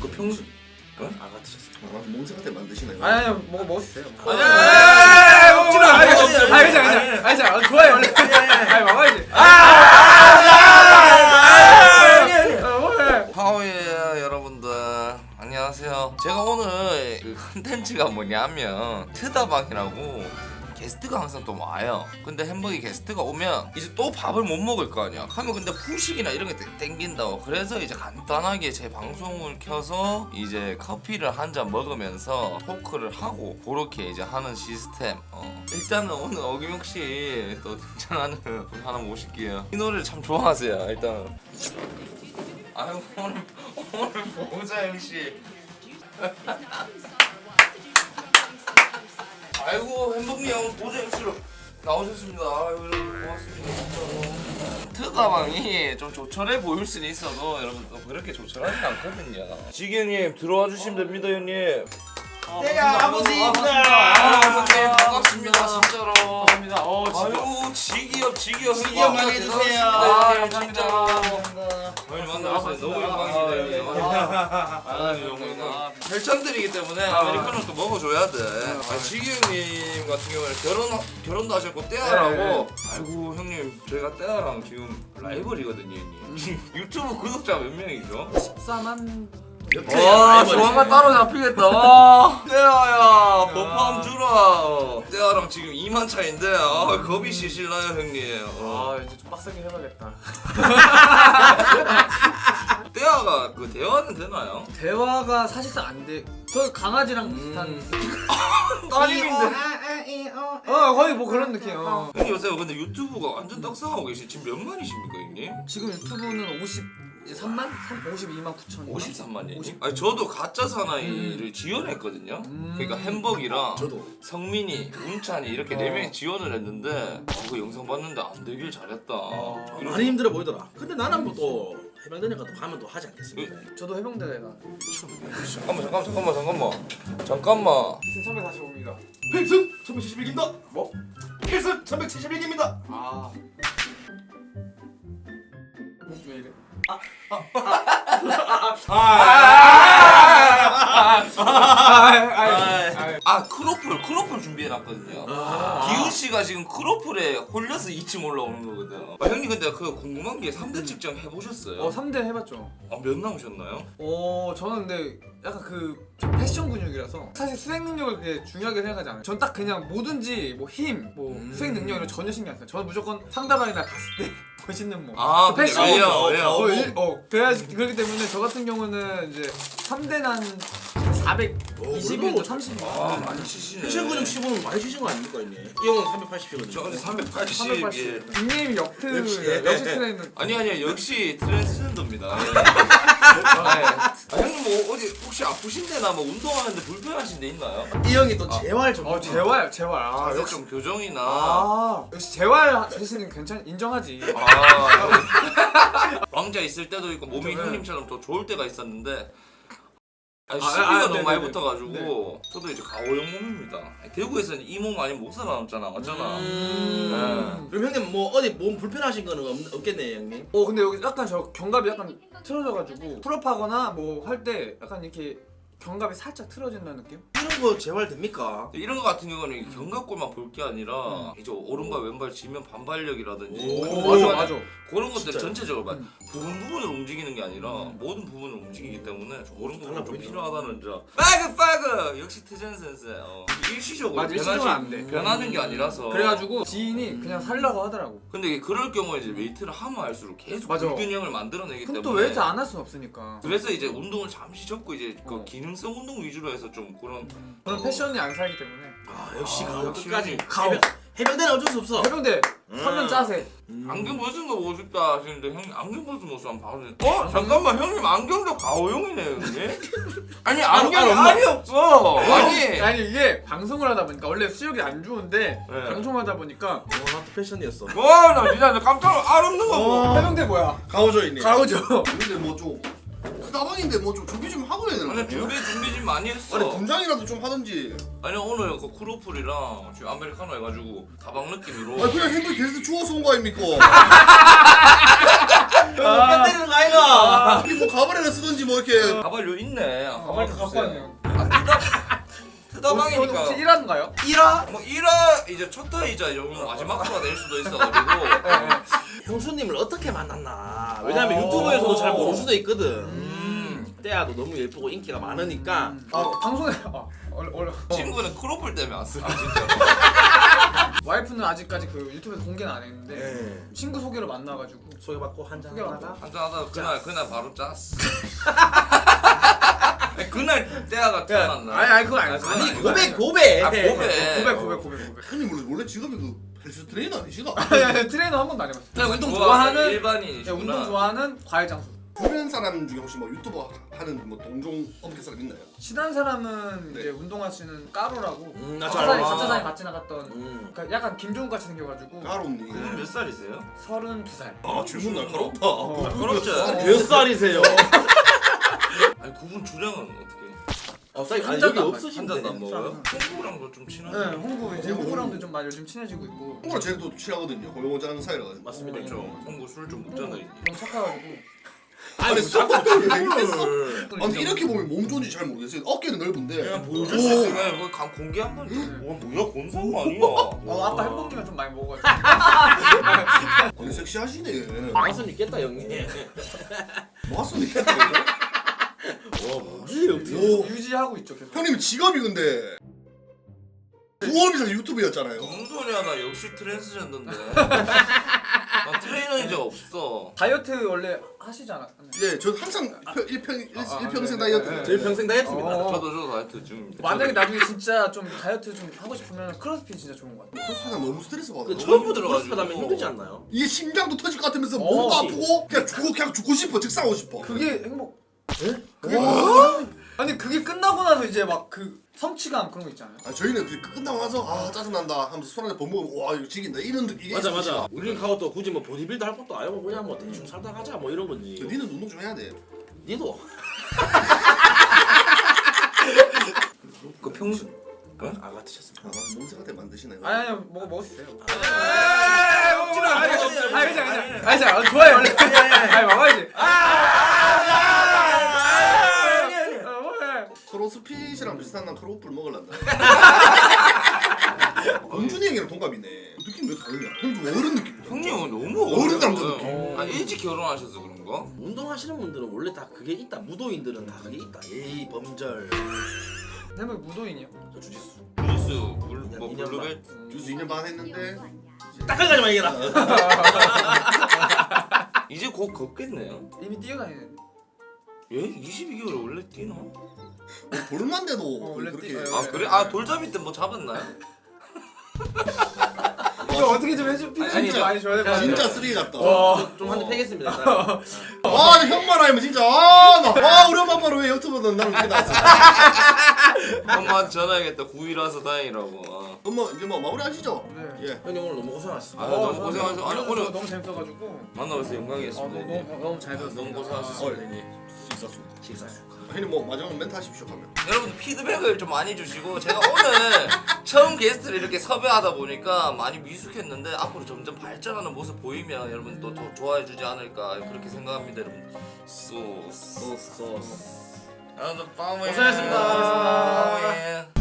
그 평소 아 드셨어요. 아, 몽생한테 만드시나요? 아니 아니 먹어 있어요. 아니, 아니 아니, 아니. 아니. 아니. 아니 괜찮아. 좋아요 원래. 아니 먹어야지. 아! 하오예 여러분들 안녕하세요 제가 오늘 그 컨텐츠가 뭐냐면 트다방이라고 게스트가 항상 또 와요. 근데 햄버기 게스트가 오면 이제 또 밥을 못 먹을 거 아니야. 하면 근데 후식이나 이런 게 땡- 땡긴다고. 그래서 이제 간단하게 제 방송을 켜서 이제 커피를 한 잔 먹으면서 토크를 하고 그렇게 이제 하는 시스템. 어. 일단은 오늘 어김욱 씨또 등장하는 분 하나 모실게요. 이 노래를 참 좋아하세요 일단. 아유 오늘 오늘 보자 씨. 아이고 햄버기 형 보자 형씨로 나오셨습니다. 아유 여러분 고맙습니다 진짜로. 트가방이 좀 조촐해 보일 수는 있어도 여러분 또 그렇게 조촐하지 않거든요. 지기님 들어와 주시면 됩니다 형님. 네 아버지입니다. 아 형님 반갑습니다 진짜로. 감사합니다. 어 아이고 지기업 지기업 지기업 많이 해주세요. 아 감사합니다. 형님 만나서 너무 형님. 아, 영광이다. 혈전들이기 때문에 아메리카노 또 먹어줘야 돼. 아, 지기 형님 같은 경우에는 결혼 결혼도 하셨고 떼아라고. 아이고 형님 저희가 떼아랑 지금 라이벌이거든요 형님. 유튜브 구독자 몇 명이죠? 14만 와 조만간 따로 잡히겠다. 와 떼아야 버퍼함 주라. 떼아랑 지금 2만 차인데 아, 겁이 시실나요 형님. 어. 아 이제 좀 빡세게 해봐야겠다. 떼아가 그 대화는 되나요? 대화가 사실상 안 돼. 저 강아지랑 비슷한. 따님인데. 어 거의 뭐 그런 느낌. 어. 형님 요새 근데 유튜브가 완전 떡상하고 계시 지금 몇 만이십니까 형님? 지금 유튜브는 50 이제 3만? 52만 9천. 53만이요? 50. 아니 저도 가짜 사나이를 지원했거든요. 음. 그러니까 햄버기랑 저도. 성민이, 운찬이 이렇게 네 어. 명이 지원을 했는데 어, 그 영상 봤는데 안 되길 잘했다. 어. 이런- 많이 힘들어 보이더라. 근데 나는 뭐또 해병대니까 또 가면 또 하지 않겠습니까? 저도 해병대가 잠깐만 잠깐만 잠깐만 잠깐만 잠깐만 필승 345입니다. 필승 1171기입니다. 뭐? 필승 1171기입니다. 아. 왜 이래? 아 크로플 크로플 준비해 놨거든요. 기훈 씨가 지금 크로플에 홀려서 2층 올라오는 거거든요. 아, 형님 근데 그 궁금한 게 3대 측정 해보셨어요? 어 3대 해봤죠. 아, 몇 나오셨나요? 어 저는 근데 약간 그 패션 근육이라서 사실 수행 능력을 그렇게 중요하게 생각하지 않아요. 전 딱 그냥 뭐든지 뭐 힘, 뭐 음. 수행 능력 이런 거 전혀 신경 안 써요. 저는 무조건 상대방이나 봤을 때 멋있는 몸. 아 근데 패션. 왜요? 어, 왜요? 어, 일, 어 그래야 그렇기 때문에 저 같은 경우는 이제 3대는 한 420일 그래도 30일. 아 많이 치시네. 패션 근육 씹으면 많이 치신 거 아닙니까 이네? 이 형은 380이거든요. 저 어제 380. 380. 예. 닉네임이 역트 역시. 역시 트레이너. 아니 아니요 역시 트랜스젠더입니다. 예. 아, 형님 뭐 어디 혹시 아프신데나 뭐 운동하는데 불편하신 데 있나요? 이 형이 또 재활 좀. 어 재활 재활. 아 자세 역시. 좀 교정이나. 아 역시 재활 자신은 괜찮 인정하지. 아, 왕자 있을 때도 있고 몸이 그렇죠. 형님처럼 또 좋을 때가 있었는데 아니, 아, 시비가 아, 너무 네네네. 많이 붙어가지고 저도 이제 가오형 몸입니다. 대구에서는 이 몸 아니면 못 살아남잖아, 맞잖아. 음. 그럼 형님 뭐 어디 몸 불편하신 거는 없, 없겠네요 형님. 어 근데 여기 약간 저 견갑이 약간 틀어져가지고 풀업하거나 뭐 할 때 약간 이렇게 견갑이 살짝 틀어진다는 느낌? 이런 거 재활 됩니까? 이런 거 같은 경우는 견갑골만 볼 게 아니라 이제 오른발 왼발 지면 반발력이라든지 오, 맞아 거 맞아. 그런 것들 진짜요? 전체적으로 봐. 음. 부분 부분을 움직이는 게 아니라 모든 부분을 움직이기 때문에 그런 부분 좀 보이네. 필요하다는 점. 빠그 빠그 역시 트젠 센스. 어. 일시적으로 맞아, 일시적으로 안 돼. 변하는 게 아니라서. 그래가지고 지인이 그냥 살라고 하더라고. 근데 그럴 경우에 이제 웨이트를 하면 할수록 계속 맞아. 불균형을 만들어내기 근데 때문에. 또 웨이트 안 할 순 없으니까. 그래서 이제 운동을 잠시 접고 이제 그 어. 기능성 운동 위주로 해서 좀 그런 저는 패션이 안 살기 때문에. 아 역시 아, 가오 역시 끝까지. 가오. 해병, 해병대는 어쩔 수 없어. 해병대 3년 짜세. 안경 벗은 거 보고 싶다 하시는데 형님 안경 벗은 모습 한번 봐주세요. 어 잠깐만 형님 안경도 가오형이네요 형님. 아니 안경이 아, 알이 없어. 아니. 아니 이게 방송을 하다 보니까 원래 수력이 안 좋은데 네. 방송하다 보니까 와또 패션이었어. 와나 진짜 나 깜짝 알 없는 거. 어. 해병대 뭐야? 가오조이네. 가오죠. 근데 뭐 좀 그다방인데 뭐 좀 준비 좀 하고 해야 되는 거 아니? 준비 준비 좀 많이 했어. 아니 분장이라도 좀 하든지 아니 오늘 그 크로플이랑 지금 아메리카노 해가지고 가방 느낌으로. 아니 그냥 햄버거 게스트 주워서 온 거 아닙니까? 아, 때리는 거 아이가? 이뭐 가발에나 쓰든지 뭐 이렇게 가발요 있네. 아, 아, 가발 갖고 주세요. 왔네요. 아, 트다 트다방이니까. 혹시 일하는가요? 1화 뭐 1화 이제 첫 회이자 여러분 마지막 수가 될 수도 있어가지고 형수님을 어떻게 만났나? 왜냐면 유튜브에서도 잘 모를 수도 있거든. 음, 때야도 너무 예쁘고 인기가 많으니까. 아 방송에 아, 얼, 얼, 어. 친구는 크로플 때문에 왔어요 진짜로. 와이프는 아직까지 그 유튜브에서 공개는 안 했는데 네. 친구 소개로 만나가지고 소개받고 한잔 소개받고. 하다가 한잔 하다가 그날 그날 바로 짰어. 아니, 그날 때야가 태어났나? 아니 아니 그건 아니 그건 고백. 고백. 아, 고백. 고백 고백 고백 고백 형님 원래 원래 직업이 그 헬스 트레이너 아니시가? 아니 아니 트레이너 한 번도 안 해봤어 그냥 운동 좋아하는 일반인이시구나. 운동 좋아하는 과외 장수 주변 사람 중에 혹시 뭐 유튜버 하는 뭐 동종 업계 사람 있나요? 친한 사람은 네. 이제 운동하시는 까로라고 음, 나 사장이 잘. 사장이 같이 나갔던 음. 그러니까 약간 김종국 같이 생겨가지고 가로님. 그분 몇 살이세요? 서른 두 살. 아 질문 날카롭다. 어, 그렇죠. 몇 살이세요? 아니 그분 주량은 어떻게? 어, 사이 한 아니 잔도 여기 안한 없으신데. 잔도 안 먹어요? 홍구랑도 좀 친하죠? 네, 홍구 이제 홍구. 홍구랑도 좀 많이 요즘 친해지고 있고 홍구랑 쟤도 또 친하거든요. 고용호자는 사이라 가지고. 맞습니다. 그렇죠. 홍구 술 좀 먹잖아요. 너무 착해가지고 아니 뭐술아 근데 이렇게 보면 몸 좋은지 잘 모르겠어요. 어깨는 넓은데. 그냥 보여줄 수 있으면 그거 감 공개 한 번. 와 뭐야 곤상 아니야? 어, 아까 햄버거가 좀 많이 먹어가지고 아니 섹시하시네. 맛은 있겠다 형님. 맞습니까? 와 뭐지 형님? 오. 유지하고 있죠 계속. 형님 직업이 근데 부업이 사실 유튜브였잖아요. 무슨 소리야 나 역시 트랜스젠더인데. 나 트레이너인 적 없어. 다이어트 원래 하시지 않았나요? 예, 저 항상 일평 일, 아, 일평생 네, 다이어트. 네, 네. 저희 평생 다 했습니다. 어. 저도 저도 다이어트 중입니다. 만약에 나중에 진짜 좀 다이어트 좀 하고 싶으면 크로스핏 진짜 좋은 것 같아요. 크로스핏 너무 스트레스 받아. 그 처음부터 크로스핏 하면 힘들지 않나요? 이게 심장도 터질 것 같으면서 어. 몸도 아프고 그냥 죽고 그냥 죽고 싶어 즉사하고 싶어. 그게 행복. 그게 와. 아니 그게 끝나고 나서 이제 막 그 성취감 그런 거 있잖아요. 아 저희는 그 끝나고 나서 아 짜증난다 하면서 술 한잔 버먹으면 와 이거 지긴다 이런 느- 이게 맞아. 맞아. 우리는 가고 또 굳이 뭐 보디빌더 할 것도 아니고 그냥 뭐 대충 살다 가자 뭐 이런 건지. 니는 운동 좀 해야 돼. 니도 그 평소 아가 드셨습니다. 아, 몸새가 때 만드시네. 아니 아니 먹어 먹을 수 있어요. 에이 먹지 마. 아니 아니 아니 아니 아니 좋아요 원래. 아니 먹어야지. 어, 뭐해. 크로스핏이랑 비슷한 난 크로플 먹을란다. 공준이 형이랑 동갑이네. 느낌 왜 다르냐? 형좀 어른 느낌. 형님은 너무 어른 남자 어려워요. 느낌. 아 일찍 결혼하셔서 그런가? 운동하시는 분들은 원래 다 그게 있다. 무도인들은 다 그게 있다. 예의 범절. 내가 무도인이요. 저 주짓수. 주스 물, 뭐 인연 블루벨 주스 2년 반 했는데 딱한 가지만 얘기해라. 이제 곧 걷겠네요. 이미 뛰어다니는. 얘 22개월 원래 뛰나? 볼만 돼도 어, 원래 그렇게 뛰어요. 아 그래? 아 돌잡이 때 뭐 잡았나요? 이거 어떻게 좀 해줘. 아니, 피치 저- 많이 줘야 될것 같아. 진짜 쓰레기 같다. 어. 좀한 대 패겠습니다. 아, 형만 아니면 진짜 아, 나, 아, 우리 엄마 아빠를 왜 유튜브는 나를 이렇게 나왔어. 엄마한테 전화해야겠다 9일와서 다행이라고 아. 엄마 이제 뭐 마무리 하시죠. 네. 예. 형님 오늘 너무 고생하셨습니다. 아, 너무 고생하셨어. 아니, 오늘 너무 재밌어가지고. 만나서 아, 영광이었습니다 너무 형님. 너무 너무 잘 배웠어. 너무 어, 고생하셨습니다 예. 형님. 식사수. 식사수. 형님 뭐 마지막 멘트 하십시오 가면. 여러분 피드백을 좀 많이 주시고 제가 오늘 처음 게스트를 이렇게 섭외하다 보니까 많이 미숙했는데 앞으로 점점 발전하는 모습 보이면 여러분 또 더 좋아해 주지 않을까 그렇게 생각합니다 여러분 소스 소스 소스. 여러분 밤에 고생하셨습니다. 밤에